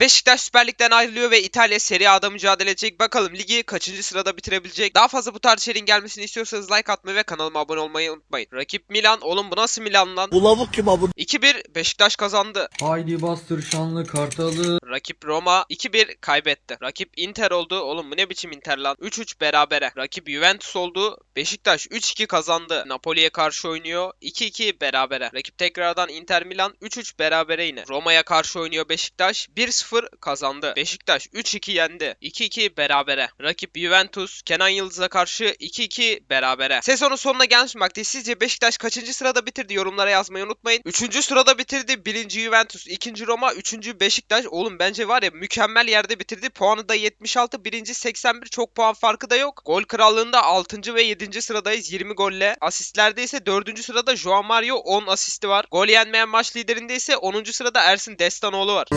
Beşiktaş Süper Lig'den ayrılıyor ve İtalya Serie A'da mücadele edecek. Bakalım ligi kaçıncı sırada bitirebilecek? Daha fazla bu tarz içeriğin gelmesini istiyorsanız like atmayı ve kanalıma abone olmayı unutmayın. Rakip Milan. Oğlum bu nasıl Milan lan? Bu lavuk kim abi? 2-1 Beşiktaş kazandı. Haydi bastır şanlı kartalı. Rakip Roma 2-1 kaybetti. Rakip Inter oldu. Oğlum bu ne biçim Inter lan? 3-3 berabere. Rakip Juventus oldu. Beşiktaş 3-2 kazandı. Napoli'ye karşı oynuyor. 2-2 berabere. Rakip tekrardan Inter Milan 3-3 berabere yine. Roma'ya karşı oynuyor Beşiktaş. 1-0 kazandı. Beşiktaş 3-2 yendi. 2-2 berabere. Rakip Juventus Kenan Yıldız'a karşı 2-2 berabere. Sezonun sonuna gelmiş bulunmaktayız. Sizce Beşiktaş kaçıncı sırada bitirdi? Yorumlara yazmayı unutmayın. 3. sırada bitirdi. 1. Juventus, 2. Roma, 3. Beşiktaş. Oğlum bence var ya mükemmel yerde bitirdi. Puanı da 76, 1. 81 çok puan farkı da yok. Gol krallığında 6. ve 7. sıradayız 20 golle. Asistlerde ise 4. sırada Joao Mario 10 asisti var. Gol yenmeyen maç liderinde ise 10. sırada Ersin Destanoğlu var.